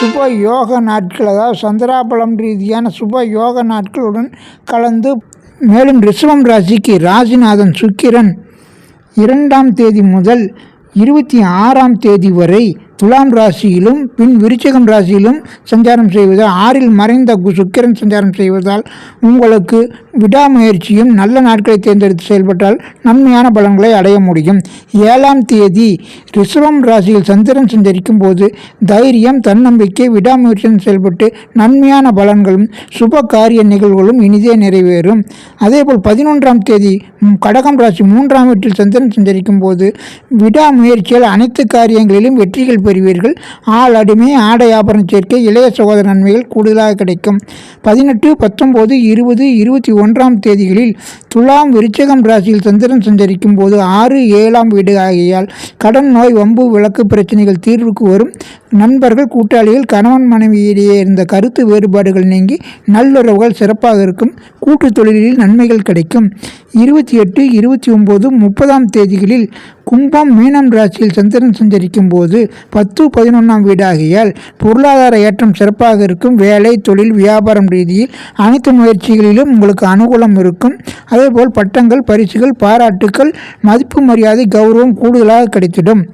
சுப யோக நாட்கள் அதாவது சந்திராபலம் ரீதியான சுப யோக நாட்களுடன் கலந்து மேலும் ரிஷபம் ராசிக்கு ராசிநாதன் சுக்கிரன் இரண்டாம் தேதி முதல் இருபத்தி ஆறாம் தேதி வரை துலாம் ராசியிலும் பின் விருச்சகம் ராசியிலும் சஞ்சாரம் செய்வதால் ஆறில் மறைந்த கு- சுக்கிரன் சஞ்சாரம் செய்வதால் உங்களுக்கு விடாமுயற்சியும் நல்ல நாட்களை தேர்ந்தெடுத்து செயல்பட்டால் நன்மையான பலன்களை அடைய முடியும். ஏழாம் தேதி ரிஷபம் ராசியில் சந்திரன் சஞ்சரிக்கும் போது தைரியம் தன்னம்பிக்கை விடாமுயற்சியும் செயல்பட்டு நன்மையான பலன்களும் சுப காரிய நிகழ்வுகளும் இனிதே நிறைவேறும். அதேபோல் பதினொன்றாம் தேதி கடகம் ராசி மூன்றாம் வீட்டில் சந்திரன் சஞ்சரிக்கும் போது விடாமுயற்சியால் அனைத்து காரியங்களிலும் வெற்றிகள் பெறுவீர்கள். ஆள் அடிமை ஆடை ஆபரண சேர்க்கை இளைய சகோதர நன்மைகள் கூடுதலாக கிடைக்கும். பதினெட்டு பத்தொம்போது இருபது இருபத்தி ஒன்றாம் தேதிகளில் துலாம் விருச்சகம் ராசியில் சந்திரன் சஞ்சரிக்கும் போது ஆறு ஏழாம் வீடு ஆகியால் கடன் நோய் வம்பு விளக்கு பிரச்சனைகள் தீர்வுக்கு வரும். நண்பர்கள் கூட்டாளிகள் கணவன் மனைவியிடையே இருந்த கருத்து வேறுபாடுகள் நீங்கி நல்லுறவுகள் சிறப்பாக இருக்கும். கூட்டு தொழிலில் நன்மைகள் கிடைக்கும். இருபத்தி எட்டு இருபத்தி ஒம்பது முப்பதாம் தேதிகளில் கும்பம் மீனம் ராசியில் சந்திரன் சஞ்சரிக்கும் போது பத்து பதினொன்றாம் வீடாகியால் பொருளாதார ஏற்றம் சிறப்பாக இருக்கும். வேலை தொழில் வியாபாரம் ரீதியில் அனைத்து முயற்சிகளிலும் உங்களுக்கு அனுகூலம் இருக்கும். அதேபோல் பட்டங்கள் பரிசுகள் பாராட்டுக்கள் மதிப்பு மரியாதை கௌரவம் கூடுதலாக கிடைத்திடும்.